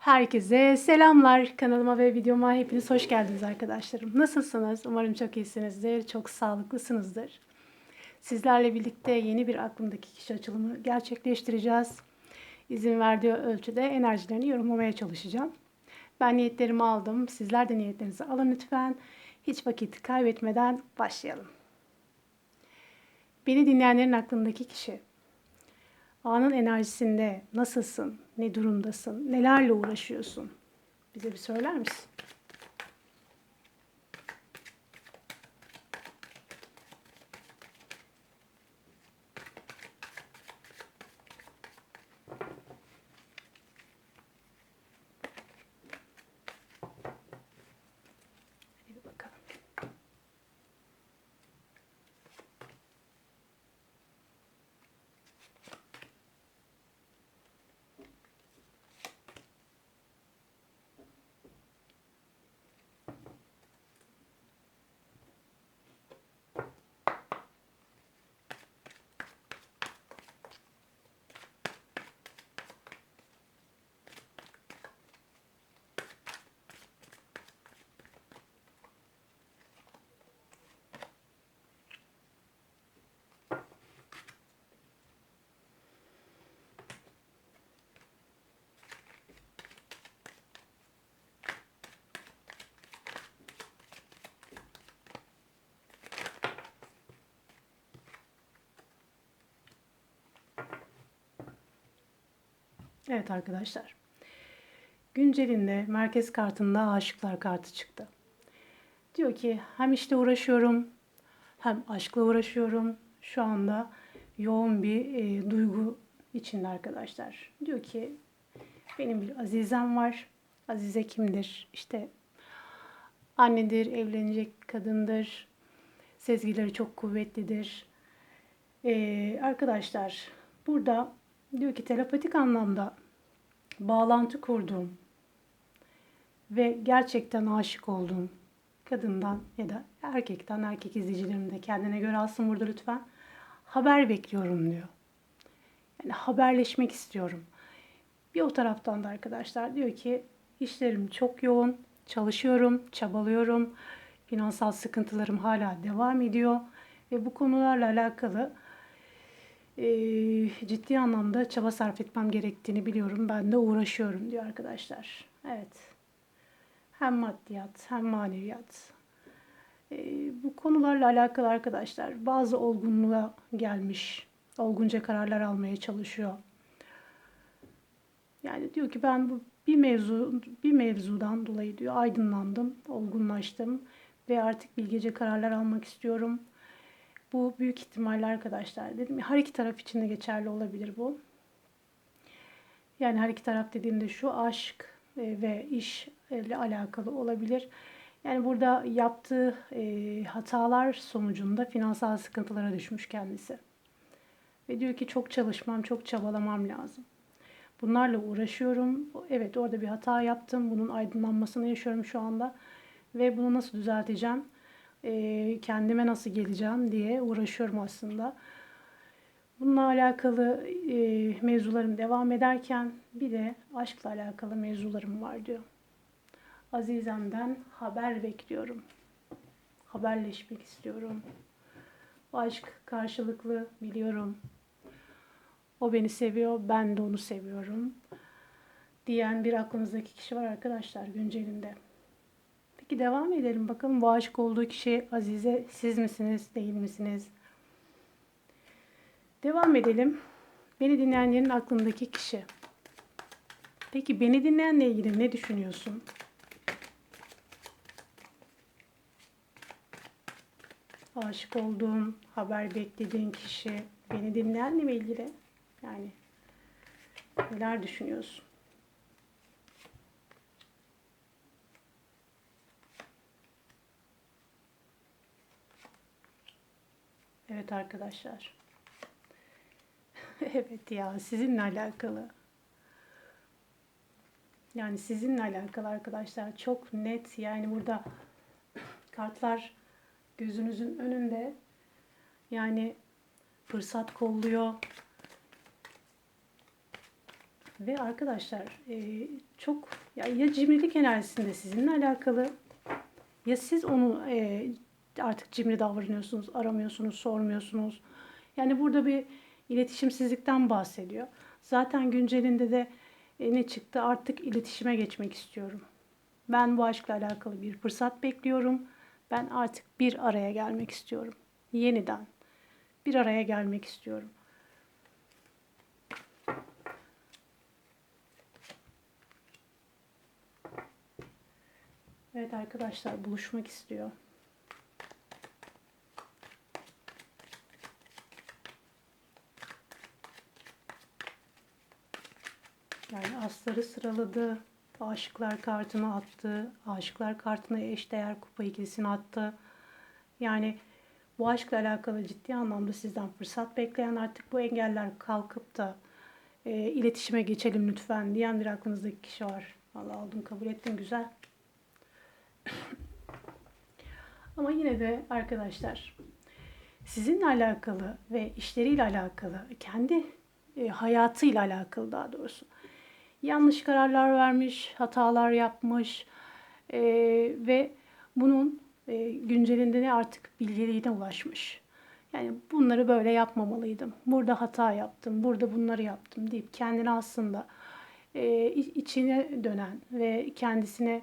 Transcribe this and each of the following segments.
Herkese selamlar. Kanalıma ve videoma hepiniz hoş geldiniz arkadaşlarım. Nasılsınız? Umarım çok iyisinizdir, çok sağlıklısınızdır. Sizlerle birlikte yeni bir aklımdaki kişi açılımı gerçekleştireceğiz. İzin verdiği ölçüde enerjilerini yorumlamaya çalışacağım. Ben niyetlerimi aldım. Sizler de niyetlerinizi alın lütfen. Hiç vakit kaybetmeden başlayalım. Beni dinleyenlerin aklındaki kişi Anın enerjisinde nasılsın? Ne durumdasın? Nelerle uğraşıyorsun? Bize bir söyler misin? Evet arkadaşlar. Güncelinde merkez kartında aşıklar kartı çıktı. Diyor ki hem işte uğraşıyorum hem aşkla uğraşıyorum. Şu anda yoğun bir e, duygu içinde arkadaşlar. Diyor ki benim bir azizem var. Azize kimdir? İşte annedir, evlenecek kadındır. Sezgileri çok kuvvetlidir. Ee, arkadaşlar burada diyor ki telepatik anlamda bağlantı kurduğum ve gerçekten aşık olduğum kadından ya da erkekten erkek izleyicilerim de kendine göre alsın burada lütfen haber bekliyorum diyor. Yani haberleşmek istiyorum. Bir o taraftan da arkadaşlar diyor ki işlerim çok yoğun, çalışıyorum, çabalıyorum. Finansal sıkıntılarım hala devam ediyor ve bu konularla alakalı ciddi anlamda çaba sarf etmem gerektiğini biliyorum. Ben de uğraşıyorum diyor arkadaşlar. Evet. Hem maddiyat hem maneviyat. E, bu konularla alakalı arkadaşlar bazı olgunluğa gelmiş. Olgunca kararlar almaya çalışıyor. Yani diyor ki ben bu bir mevzu bir mevzudan dolayı diyor aydınlandım, olgunlaştım ve artık bilgece kararlar almak istiyorum. Bu büyük ihtimalle arkadaşlar dedim her iki taraf için de geçerli olabilir bu. Yani her iki taraf dediğimde şu aşk e, ve iş ile alakalı olabilir. Yani burada yaptığı e, hatalar sonucunda finansal sıkıntılara düşmüş kendisi. Ve diyor ki çok çalışmam, çok çabalamam lazım. Bunlarla uğraşıyorum. Evet orada bir hata yaptım. Bunun aydınlanmasını yaşıyorum şu anda. Ve bunu nasıl düzelteceğim? E, kendime nasıl geleceğim diye uğraşıyorum aslında. Bununla alakalı e, mevzularım devam ederken bir de aşkla alakalı mevzularım var diyor. Azizem'den haber bekliyorum. Haberleşmek istiyorum. Bu aşk karşılıklı biliyorum. O beni seviyor, ben de onu seviyorum. Diyen bir aklınızdaki kişi var arkadaşlar güncelinde. Peki devam edelim. Bakalım bu aşık olduğu kişi Azize siz misiniz, değil misiniz? Devam edelim. Beni dinleyenlerin aklındaki kişi. Peki beni dinleyenle ilgili ne düşünüyorsun? Aşık olduğun, haber beklediğin kişi beni dinleyenle mi ilgili? Yani neler düşünüyorsun? Evet arkadaşlar. evet ya sizinle alakalı. Yani sizinle alakalı arkadaşlar çok net yani burada kartlar gözünüzün önünde yani fırsat kolluyor. Ve arkadaşlar e, çok ya, ya cimrilik enerjisinde sizinle alakalı ya siz onu e, artık cimri davranıyorsunuz, aramıyorsunuz, sormuyorsunuz. Yani burada bir iletişimsizlikten bahsediyor. Zaten güncelinde de e, ne çıktı? Artık iletişime geçmek istiyorum. Ben bu aşkla alakalı bir fırsat bekliyorum. Ben artık bir araya gelmek istiyorum. Yeniden bir araya gelmek istiyorum. Evet arkadaşlar buluşmak istiyor. Yani asları sıraladı. Aşıklar kartını attı. Aşıklar kartına eşdeğer kupa ikilisini attı. Yani bu aşkla alakalı ciddi anlamda sizden fırsat bekleyen artık bu engeller kalkıp da e, iletişime geçelim lütfen diyen bir aklınızdaki kişi var. Allah aldım kabul ettim güzel. Ama yine de arkadaşlar sizinle alakalı ve işleriyle alakalı, kendi e, hayatıyla alakalı daha doğrusu yanlış kararlar vermiş, hatalar yapmış e, ve bunun e, güncelinde de artık bilgeliğine ulaşmış. Yani bunları böyle yapmamalıydım. Burada hata yaptım, burada bunları yaptım deyip kendini aslında e, içine dönen ve kendisine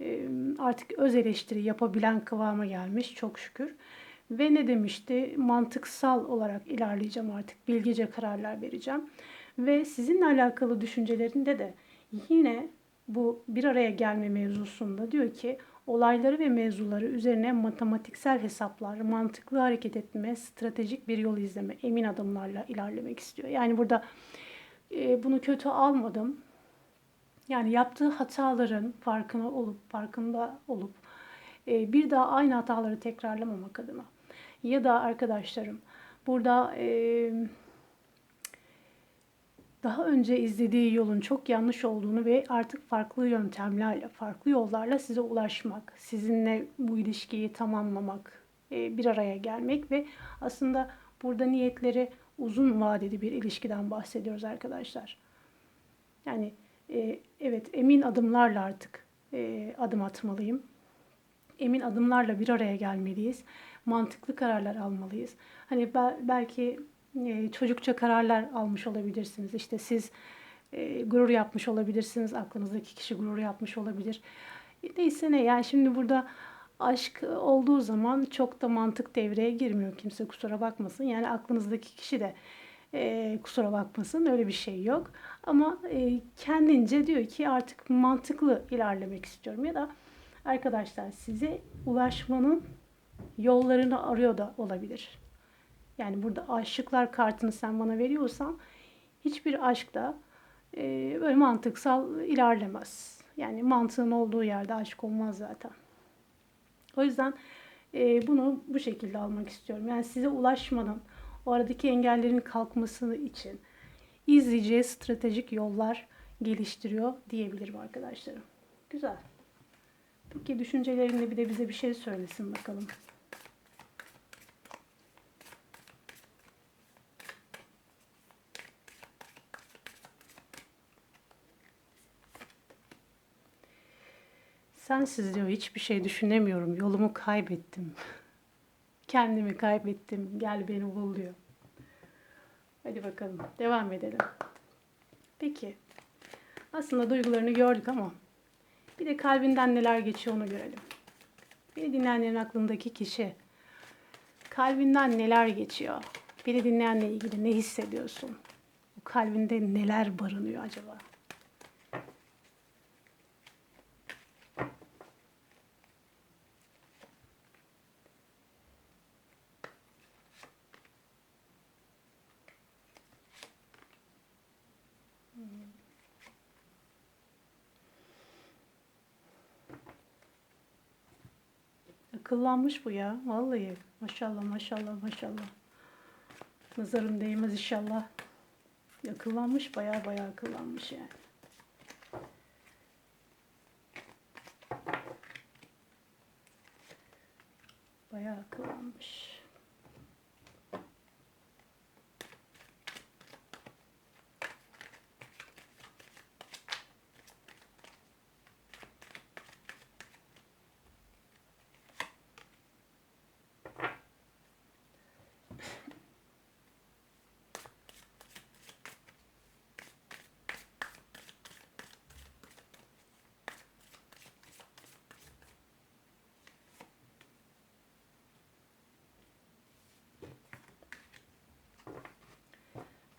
e, artık öz eleştiri yapabilen kıvama gelmiş çok şükür. Ve ne demişti? Mantıksal olarak ilerleyeceğim artık. Bilgice kararlar vereceğim. Ve sizinle alakalı düşüncelerinde de yine bu bir araya gelme mevzusunda diyor ki olayları ve mevzuları üzerine matematiksel hesaplar, mantıklı hareket etme, stratejik bir yol izleme, emin adımlarla ilerlemek istiyor. Yani burada e, bunu kötü almadım. Yani yaptığı hataların farkına olup, farkında olup e, bir daha aynı hataları tekrarlamamak adına. Ya da arkadaşlarım burada e, daha önce izlediği yolun çok yanlış olduğunu ve artık farklı yöntemlerle, farklı yollarla size ulaşmak, sizinle bu ilişkiyi tamamlamak, e, bir araya gelmek ve aslında burada niyetleri uzun vadeli bir ilişkiden bahsediyoruz arkadaşlar. Yani e, evet emin adımlarla artık e, adım atmalıyım. Emin adımlarla bir araya gelmeliyiz. Mantıklı kararlar almalıyız. Hani belki e, çocukça kararlar almış olabilirsiniz. İşte siz e, gurur yapmış olabilirsiniz. Aklınızdaki kişi gurur yapmış olabilir. E, neyse ne yani şimdi burada aşk olduğu zaman çok da mantık devreye girmiyor. Kimse kusura bakmasın. Yani aklınızdaki kişi de e, kusura bakmasın öyle bir şey yok. Ama e, kendince diyor ki artık mantıklı ilerlemek istiyorum. Ya da arkadaşlar size ulaşmanın yollarını arıyor da olabilir. Yani burada aşıklar kartını sen bana veriyorsan hiçbir aşkta e, böyle mantıksal ilerlemez. Yani mantığın olduğu yerde aşk olmaz zaten. O yüzden e, bunu bu şekilde almak istiyorum. Yani size ulaşmadan o aradaki engellerin kalkması için izleyeceği stratejik yollar geliştiriyor diyebilirim arkadaşlarım. Güzel. Peki düşüncelerinde bir de bize bir şey söylesin bakalım. Sensiz diyor hiçbir şey düşünemiyorum. Yolumu kaybettim. Kendimi kaybettim. Gel beni bul diyor. Hadi bakalım. Devam edelim. Peki. Aslında duygularını gördük ama bir de kalbinden neler geçiyor onu görelim. Beni dinleyenlerin aklındaki kişi kalbinden neler geçiyor? Beni dinleyenle ilgili ne hissediyorsun? Bu kalbinde neler barınıyor acaba? Akıllanmış bu ya. Vallahi. Maşallah maşallah maşallah. Nazarım değmez inşallah. Akıllanmış baya baya akıllanmış yani. Baya akıllanmış.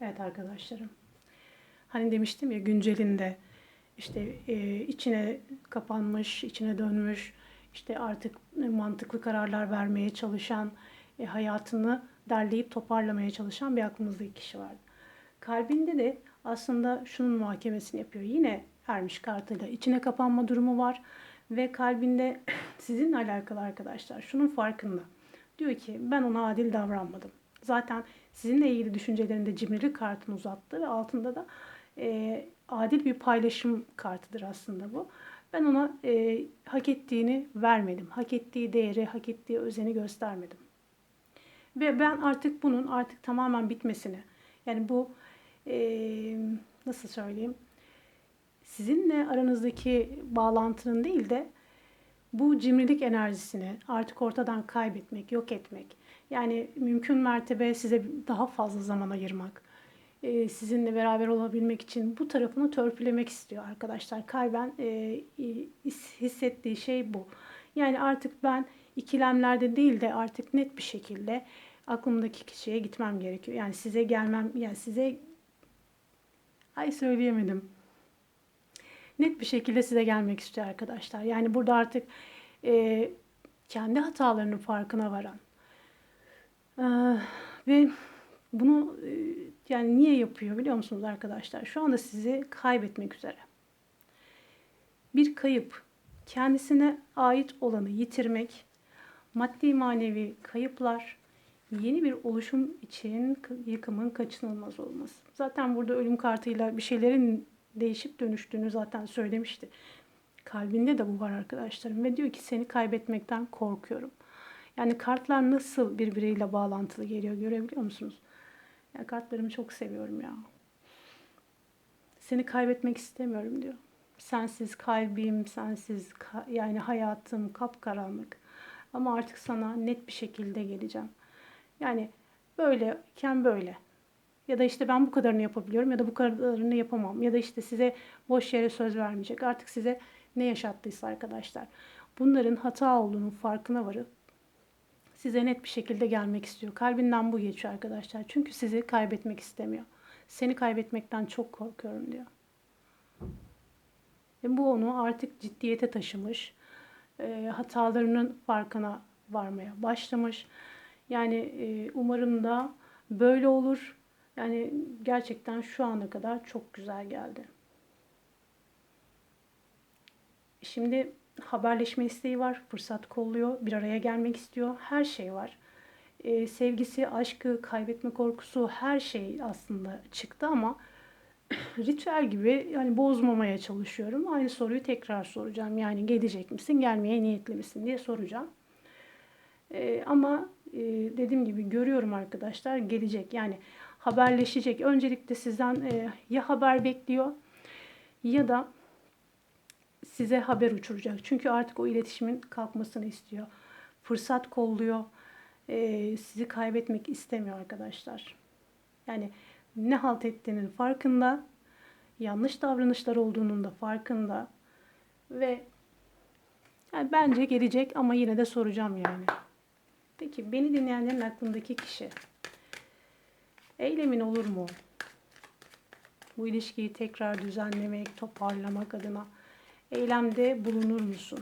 Evet arkadaşlarım. Hani demiştim ya güncelinde işte e, içine kapanmış, içine dönmüş, işte artık mantıklı kararlar vermeye çalışan, e, hayatını derleyip toparlamaya çalışan bir aklımızdaki kişi vardı. Kalbinde de aslında şunun muhakemesini yapıyor. Yine ermiş kartıyla içine kapanma durumu var ve kalbinde sizinle alakalı arkadaşlar şunun farkında. Diyor ki ben ona adil davranmadım. Zaten sizinle ilgili düşüncelerinde cimrilik kartını uzattı ve altında da e, adil bir paylaşım kartıdır aslında bu. Ben ona e, hak ettiğini vermedim. Hak ettiği değeri, hak ettiği özeni göstermedim. Ve ben artık bunun artık tamamen bitmesini, yani bu e, nasıl söyleyeyim, sizinle aranızdaki bağlantının değil de bu cimrilik enerjisini artık ortadan kaybetmek, yok etmek. Yani mümkün mertebe size daha fazla zaman ayırmak. E, sizinle beraber olabilmek için bu tarafını törpülemek istiyor arkadaşlar. Kalben e, hissettiği şey bu. Yani artık ben ikilemlerde değil de artık net bir şekilde aklımdaki kişiye gitmem gerekiyor. Yani size gelmem, yani size ay söyleyemedim. Net bir şekilde size gelmek istiyor arkadaşlar. Yani burada artık e, kendi hatalarının farkına varan e, ve bunu e, yani niye yapıyor biliyor musunuz arkadaşlar? Şu anda sizi kaybetmek üzere. Bir kayıp, kendisine ait olanı yitirmek, maddi manevi kayıplar, yeni bir oluşum için yıkımın kaçınılmaz olması. Zaten burada ölüm kartıyla bir şeylerin değişip dönüştüğünü zaten söylemişti. Kalbinde de bu var arkadaşlarım ve diyor ki seni kaybetmekten korkuyorum. Yani kartlar nasıl birbiriyle bağlantılı geliyor görebiliyor musunuz? Ya kartlarımı çok seviyorum ya. Seni kaybetmek istemiyorum diyor. Sensiz kalbim, sensiz yani hayatım kapkaranlık. Ama artık sana net bir şekilde geleceğim. Yani böyleyken böyle. Ya da işte ben bu kadarını yapabiliyorum ya da bu kadarını yapamam. Ya da işte size boş yere söz vermeyecek. Artık size ne yaşattıysa arkadaşlar. Bunların hata olduğunun farkına varıp size net bir şekilde gelmek istiyor. Kalbinden bu geçiyor arkadaşlar. Çünkü sizi kaybetmek istemiyor. Seni kaybetmekten çok korkuyorum diyor. Ve bu onu artık ciddiyete taşımış. E, hatalarının farkına varmaya başlamış. Yani e, umarım da böyle olur. Yani gerçekten şu ana kadar çok güzel geldi. Şimdi haberleşme isteği var, fırsat kolluyor, bir araya gelmek istiyor, her şey var. Ee, sevgisi, aşkı, kaybetme korkusu her şey aslında çıktı ama ritüel gibi yani bozmamaya çalışıyorum. Aynı soruyu tekrar soracağım. Yani gelecek misin, gelmeye niyetli misin diye soracağım. Ee, ama e, dediğim gibi görüyorum arkadaşlar gelecek. Yani haberleşecek. Öncelikle sizden e, ya haber bekliyor ya da size haber uçuracak. Çünkü artık o iletişimin kalkmasını istiyor. Fırsat kolluyor. E, sizi kaybetmek istemiyor arkadaşlar. Yani ne halt ettiğinin farkında. Yanlış davranışlar olduğunun da farkında. Ve yani bence gelecek ama yine de soracağım yani. Peki beni dinleyenlerin aklındaki kişi eylemin olur mu? Bu ilişkiyi tekrar düzenlemek, toparlamak adına eylemde bulunur musun?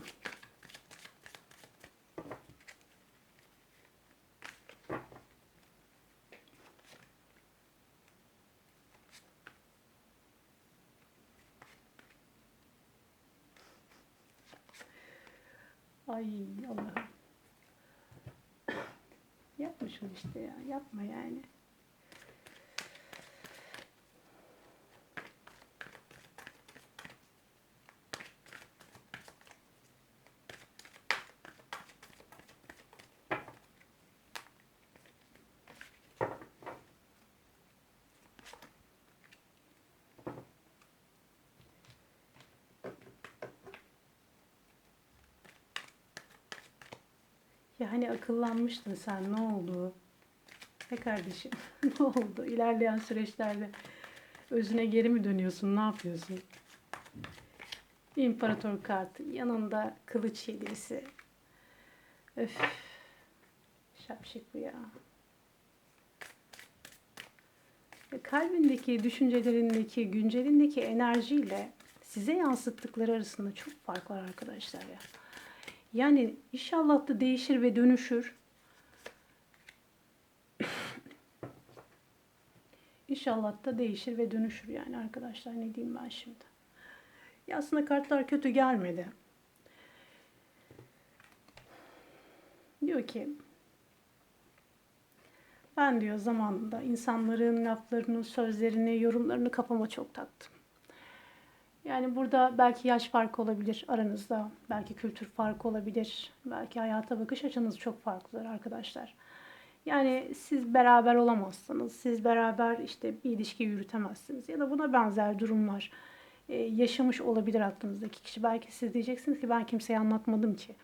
Ay Allah'ım. Yapma şunu işte ya. Yapma yani. Ya hani akıllanmıştın sen ne oldu? Ne kardeşim ne oldu? İlerleyen süreçlerde özüne geri mi dönüyorsun? Ne yapıyorsun? İmparator kartı. Yanında kılıç yedisi. Öf. Şapşık bu ya. Ve kalbindeki, düşüncelerindeki, güncelindeki enerjiyle size yansıttıkları arasında çok fark var arkadaşlar ya. Yani inşallah da değişir ve dönüşür. İnşallah da değişir ve dönüşür yani arkadaşlar ne diyeyim ben şimdi. Ya aslında kartlar kötü gelmedi. Diyor ki ben diyor zamanında insanların laflarını, sözlerini, yorumlarını kafama çok taktım. Yani burada belki yaş farkı olabilir aranızda, belki kültür farkı olabilir, belki hayata bakış açınız çok farklıdır arkadaşlar. Yani siz beraber olamazsınız, siz beraber işte bir ilişki yürütemezsiniz ya da buna benzer durumlar e, yaşamış olabilir aklınızdaki kişi. Belki siz diyeceksiniz ki ben kimseye anlatmadım ki.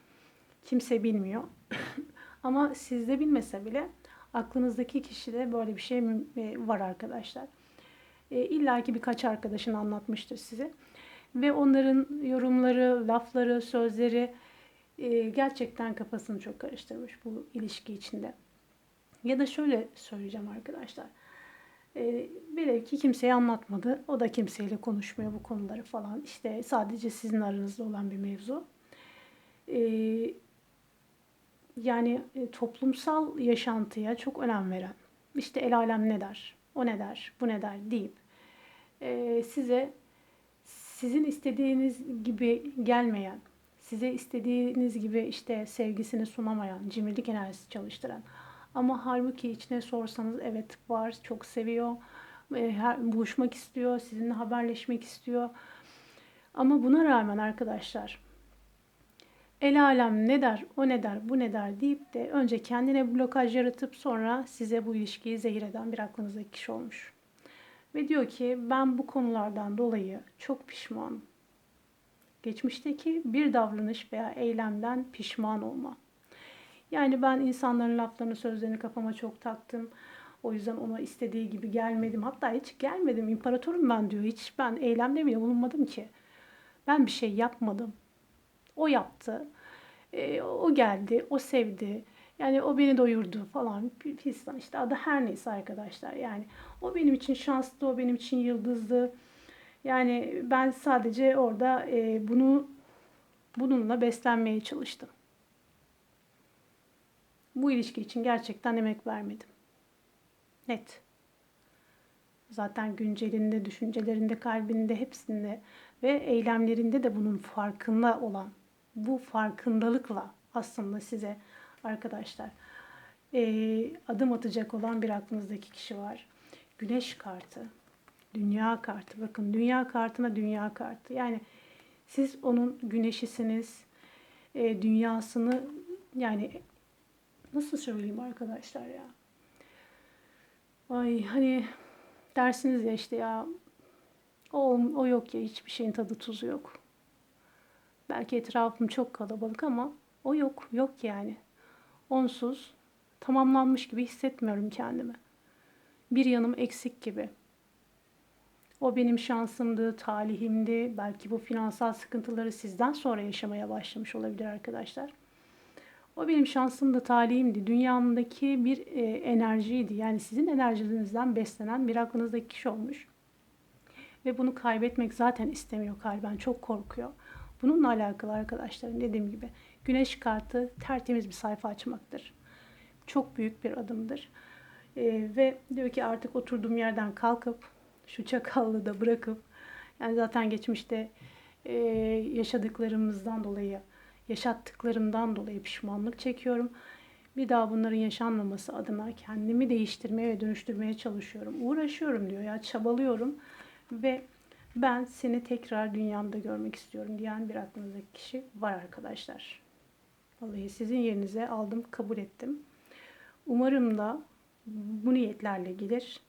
Kimse bilmiyor. Ama sizde bilmese bile aklınızdaki kişide böyle bir şey e, var arkadaşlar. E, İlla ki birkaç arkadaşın anlatmıştır size. Ve onların yorumları, lafları, sözleri e, gerçekten kafasını çok karıştırmış bu ilişki içinde. Ya da şöyle söyleyeceğim arkadaşlar. E, ki kimseye anlatmadı. O da kimseyle konuşmuyor bu konuları falan. İşte sadece sizin aranızda olan bir mevzu. E, yani e, toplumsal yaşantıya çok önem veren. İşte el alem ne der, o ne der, bu ne der deyip e, size sizin istediğiniz gibi gelmeyen, size istediğiniz gibi işte sevgisini sunamayan, cimrilik enerjisi çalıştıran ama halbuki içine sorsanız evet var, çok seviyor, e, buluşmak istiyor, sizinle haberleşmek istiyor. Ama buna rağmen arkadaşlar el alem ne der, o ne der, bu ne der deyip de önce kendine blokaj yaratıp sonra size bu ilişkiyi zehir eden bir aklınızdaki kişi olmuş. Ve diyor ki ben bu konulardan dolayı çok pişmanım. Geçmişteki bir davranış veya eylemden pişman olma. Yani ben insanların laflarını, sözlerini kafama çok taktım. O yüzden ona istediği gibi gelmedim. Hatta hiç gelmedim. İmparatorum ben diyor. Hiç ben eylemde bile bulunmadım ki. Ben bir şey yapmadım. O yaptı. E, o geldi. O sevdi. Yani o beni doyurdu falan fistan işte adı her neyse arkadaşlar. Yani o benim için şanslı, o benim için yıldızdı. Yani ben sadece orada e, bunu bununla beslenmeye çalıştım. Bu ilişki için gerçekten emek vermedim. Net. Zaten güncelinde, düşüncelerinde, kalbinde, hepsinde ve eylemlerinde de bunun farkında olan, bu farkındalıkla aslında size arkadaşlar e, adım atacak olan bir aklınızdaki kişi var. Güneş kartı, dünya kartı. Bakın dünya kartına dünya kartı. Yani siz onun güneşisiniz, e, dünyasını yani nasıl söyleyeyim arkadaşlar ya. Ay hani dersiniz ya işte ya o, o yok ya hiçbir şeyin tadı tuzu yok. Belki etrafım çok kalabalık ama o yok, yok yani onsuz tamamlanmış gibi hissetmiyorum kendimi. Bir yanım eksik gibi. O benim şansımdı, talihimdi. Belki bu finansal sıkıntıları sizden sonra yaşamaya başlamış olabilir arkadaşlar. O benim şansımdı, talihimdi. Dünyamdaki bir e, enerjiydi. Yani sizin enerjinizden beslenen bir aklınızdaki kişi olmuş. Ve bunu kaybetmek zaten istemiyor kalben. Çok korkuyor. Bununla alakalı arkadaşlar dediğim gibi güneş kartı tertemiz bir sayfa açmaktır. Çok büyük bir adımdır. Ee, ve diyor ki artık oturduğum yerden kalkıp şu çakallığı da bırakıp yani zaten geçmişte e, yaşadıklarımızdan dolayı yaşattıklarımdan dolayı pişmanlık çekiyorum. Bir daha bunların yaşanmaması adına kendimi değiştirmeye ve dönüştürmeye çalışıyorum. Uğraşıyorum diyor ya çabalıyorum ve ben seni tekrar dünyamda görmek istiyorum diyen bir aklınızdaki kişi var arkadaşlar. Vallahi sizin yerinize aldım, kabul ettim. Umarım da bu niyetlerle gelir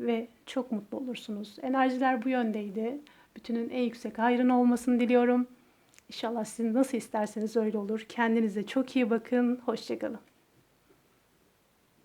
ve çok mutlu olursunuz. Enerjiler bu yöndeydi. Bütünün en yüksek hayrına olmasını diliyorum. İnşallah sizin nasıl isterseniz öyle olur. Kendinize çok iyi bakın. Hoşçakalın.